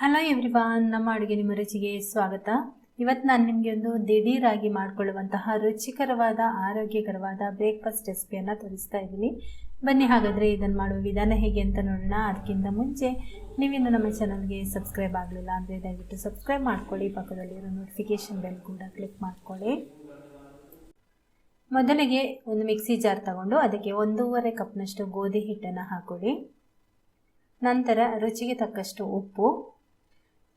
Hello everyone ನಮ್ಮ ಅಡುಗೆ ನಿಮ್ಮ ರುಚಿಗೆ ಸ್ವಾಗತ. ಇವತ್ತು ನಾನು ನಿಮಗೆ ಒಂದು ದಿಢೀರಾಗಿ ಮಾಡಿಕೊಳ್ಳುವಂತಹ ರುಚಿಕರವಾದ, ಆರೋಗ್ಯಕರವಾದ ಬ್ರೇಕ್ಫಾಸ್ಟ್ ರೆಸಿಪಿಯನ್ನು ತೋರಿಸ್ತಾ ಇದ್ದೀನಿ. ಬನ್ನಿ ಹಾಗಾದರೆ ಇದನ್ನು ಮಾಡುವ ವಿಧಾನ ಹೇಗೆ ಅಂತ ನೋಡೋಣ. ಅದಕ್ಕಿಂತ ಮುಂಚೆ ನೀವಿನ್ನು ನಮ್ಮ ಚಾನಲ್ಗೆ ಸಬ್ಸ್ಕ್ರೈಬ್ ಆಗಲಿಲ್ಲ ಅಂದರೆ ದಯವಿಟ್ಟು ಸಬ್ಸ್ಕ್ರೈಬ್ ಮಾಡ್ಕೊಳ್ಳಿ. ಪಕ್ಕದಲ್ಲಿರೋ ನೋಟಿಫಿಕೇಷನ್ ಬೆಲ್ ಕೂಡ ಕ್ಲಿಕ್ ಮಾಡ್ಕೊಳ್ಳಿ. ಮೊದಲಿಗೆ ಒಂದು ಮಿಕ್ಸಿ ಜಾರ್ ತಗೊಂಡು ಅದಕ್ಕೆ ಒಂದೂವರೆ ಕಪ್ನಷ್ಟು ಗೋಧಿ ಹಿಟ್ಟನ್ನು ಹಾಕೊಳ್ಳಿ. ನಂತರ ರುಚಿಗೆ ತಕ್ಕಷ್ಟು ಉಪ್ಪು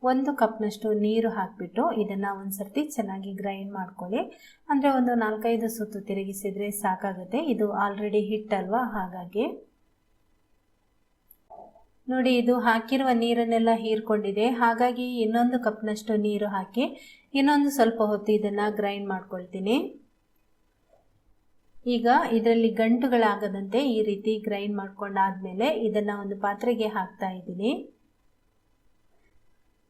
ಒಂದು ಕಪ್ನಷ್ಟು ನೀರು ಹಾಕಿಬಿಟ್ಟು ಇದನ್ನು ಒಂದು ಸರ್ತಿ ಚೆನ್ನಾಗಿ ಗ್ರೈಂಡ್ ಮಾಡ್ಕೊಳ್ಳಿ. ಅಂದರೆ ಒಂದು ನಾಲ್ಕೈದು ಸುತ್ತು ತಿರುಗಿಸಿದರೆ ಸಾಕಾಗುತ್ತೆ. ಇದು ಆಲ್ರೆಡಿ ಹಿಟ್ಟಲ್ವಾ ಹಾಗಾಗಿ. ನೋಡಿ, ಇದು ಹಾಕಿರುವ ನೀರನ್ನೆಲ್ಲ ಹೀರ್ಕೊಂಡಿದೆ. ಹಾಗಾಗಿ ಇನ್ನೊಂದು ಕಪ್ನಷ್ಟು ನೀರು ಹಾಕಿ ಇನ್ನೊಂದು ಸ್ವಲ್ಪ ಹೊತ್ತು ಇದನ್ನು ಗ್ರೈಂಡ್ ಮಾಡ್ಕೊಳ್ತೀನಿ. ಈಗ ಇದರಲ್ಲಿ ಗಂಟುಗಳಾಗದಂತೆ ಈ ರೀತಿ ಗ್ರೈಂಡ್ ಮಾಡ್ಕೊಂಡಾದ್ಮೇಲೆ ಇದನ್ನು ಒಂದು ಪಾತ್ರೆಗೆ ಹಾಕ್ತಾ ಇದ್ದೀನಿ.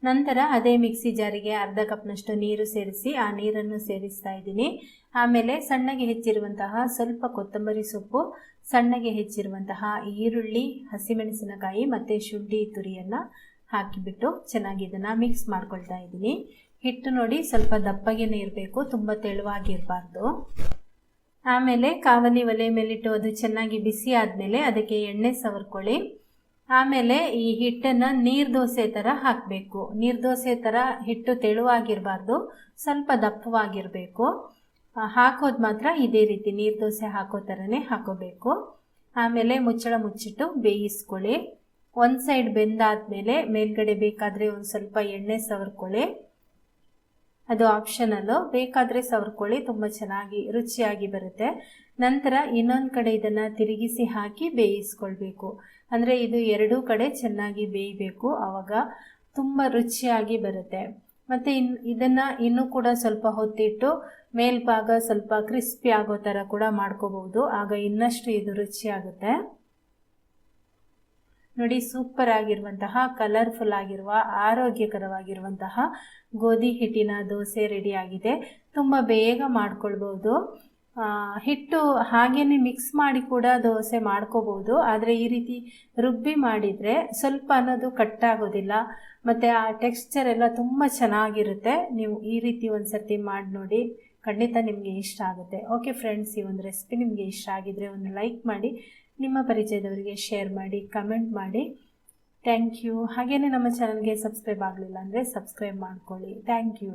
ನಂತರ ಅದೇ ಮಿಕ್ಸಿ ಜಾರಿಗೆ ಅರ್ಧ ಕಪ್ನಷ್ಟು ನೀರು ಸೇರಿಸಿ ಆ ನೀರನ್ನು ಸೇರಿಸ್ತಾ ಇದ್ದೀನಿ. ಆಮೇಲೆ ಸಣ್ಣಗೆ ಹೆಚ್ಚಿರುವಂತಹ ಸ್ವಲ್ಪ ಕೊತ್ತಂಬರಿ ಸೊಪ್ಪು, ಸಣ್ಣಗೆ ಹೆಚ್ಚಿರುವಂತಹ ಈರುಳ್ಳಿ, ಹಸಿಮೆಣಸಿನಕಾಯಿ ಮತ್ತು ಶುಂಠಿ ತುರಿಯನ್ನು ಹಾಕಿಬಿಟ್ಟು ಚೆನ್ನಾಗಿ ಇದನ್ನು ಮಿಕ್ಸ್ ಮಾಡ್ಕೊಳ್ತಾ ಇದ್ದೀನಿ. ಹಿಟ್ಟು ನೋಡಿ ಸ್ವಲ್ಪ ದಪ್ಪಗೇನೆ ಇರಬೇಕು, ತುಂಬ ತೆಳುವಾಗಿರಬಾರ್ದು. ಆಮೇಲೆ ಕಾವಲಿ ಒಲೆ ಮೇಲಿಟ್ಟು ಅದು ಚೆನ್ನಾಗಿ ಬಿಸಿ ಆದಮೇಲೆ ಅದಕ್ಕೆ ಎಣ್ಣೆ ಸವರ್ಕೊಳ್ಳಿ. ಆಮೇಲೆ ಈ ಹಿಟ್ಟನ್ನು ನೀರು ದೋಸೆ ಥರ ಹಾಕಬೇಕು. ನೀರು ದೋಸೆ ಥರ ಹಿಟ್ಟು ತೆಳುವಾಗಿರಬಾರ್ದು, ಸ್ವಲ್ಪ ದಪ್ಪವಾಗಿರಬೇಕು. ಹಾಕೋದು ಮಾತ್ರ ಇದೇ ರೀತಿ ನೀರು ದೋಸೆ ಹಾಕೋ ಥರನೇ ಹಾಕೋಬೇಕು. ಆಮೇಲೆ ಮುಚ್ಚಳ ಮುಚ್ಚಿಟ್ಟು ಬೇಯಿಸ್ಕೊಳ್ಳಿ. ಒಂದು ಸೈಡ್ ಬೆಂದಾದಮೇಲೆ ಮೇಲ್ಗಡೆ ಬೇಕಾದರೆ ಒಂದು ಸ್ವಲ್ಪ ಎಣ್ಣೆ ಸವರ್ಕೊಳ್ಳಿ. ಅದು ಆಪ್ಷನಲ್ಲು ಬೇಕಾದರೆ ಸವರ್ಕೊಳ್ಳಿ, ತುಂಬ ಚೆನ್ನಾಗಿ ರುಚಿಯಾಗಿ ಬರುತ್ತೆ. ನಂತರ ಇನ್ನೊಂದು ಕಡೆ ಇದನ್ನು ತಿರುಗಿಸಿ ಹಾಕಿ ಬೇಯಿಸ್ಕೊಳ್ಬೇಕು. ಅಂದರೆ ಇದು ಎರಡೂ ಕಡೆ ಚೆನ್ನಾಗಿ ಬೇಯಬೇಕು ಆವಾಗ ತುಂಬ ರುಚಿಯಾಗಿ ಬರುತ್ತೆ. ಮತ್ತು ಇನ್, ಇದನ್ನು ಇನ್ನೂ ಕೂಡ ಸ್ವಲ್ಪ ಹೊತ್ತಿಟ್ಟು ಮೇಲ್ಭಾಗ ಸ್ವಲ್ಪ ಕ್ರಿಸ್ಪಿ ಆಗೋ ಥರ ಕೂಡ ಮಾಡ್ಕೋಬಹುದು, ಆಗ ಇನ್ನಷ್ಟು ಇದು ರುಚಿಯಾಗುತ್ತೆ ನೋಡಿ, ಸೂಪರ್ ಆಗಿರುವಂತಹ ಕಲರ್ಫುಲ್ ಆಗಿರುವ, ಆರೋಗ್ಯಕರವಾಗಿರುವಂತಹ ಗೋಧಿ ಹಿಟ್ಟಿನ ದೋಸೆ ರೆಡಿಯಾಗಿದೆ ತುಂಬ ಬೇಗ ಮಾಡ್ಕೊಳ್ಬೋದು ಹಿಟ್ಟು ಹಾಗೇ ಮಿಕ್ಸ್ ಮಾಡಿ ಕೂಡ ದೋಸೆ ಮಾಡ್ಕೋಬೋದು. ಆದರೆ ಈ ರೀತಿ ರುಬ್ಬಿ ಮಾಡಿದರೆ ಸ್ವಲ್ಪ ಅನ್ನೋದು ಕಟ್ಟಾಗೋದಿಲ್ಲ ಮತ್ತು ಆ ಟೆಕ್ಸ್ಚರ್ ಎಲ್ಲ ತುಂಬ ಚೆನ್ನಾಗಿರುತ್ತೆ. ನೀವು ಈ ರೀತಿ ಒಂದು ಸರ್ತಿ ಮಾಡಿ ನೋಡಿ. ಖಂಡಿತ ನಿಮಗೆ ಇಷ್ಟ ಆಗುತ್ತೆ. ಓಕೆ ಫ್ರೆಂಡ್ಸ್ ಈ ಒಂದು ರೆಸಿಪಿ ನಿಮಗೆ ಇಷ್ಟ ಆಗಿದರೆ ಒಂದು ಲೈಕ್ ಮಾಡಿ, ನಿಮ್ಮ ಪರಿಚಯದವರಿಗೆ ಶೇರ್ ಮಾಡಿ ಕಮೆಂಟ್ ಮಾಡಿ. ಥ್ಯಾಂಕ್ ಯು ಹಾಗೆಯೇ ನಮ್ಮ ಚಾನಲ್ಗೆ ಸಬ್ಸ್ಕ್ರೈಬ್ ಆಗಲಿಲ್ಲ ಅಂದರೆ ಸಬ್ಸ್ಕ್ರೈಬ್ ಮಾಡ್ಕೊಳ್ಳಿ. Thank you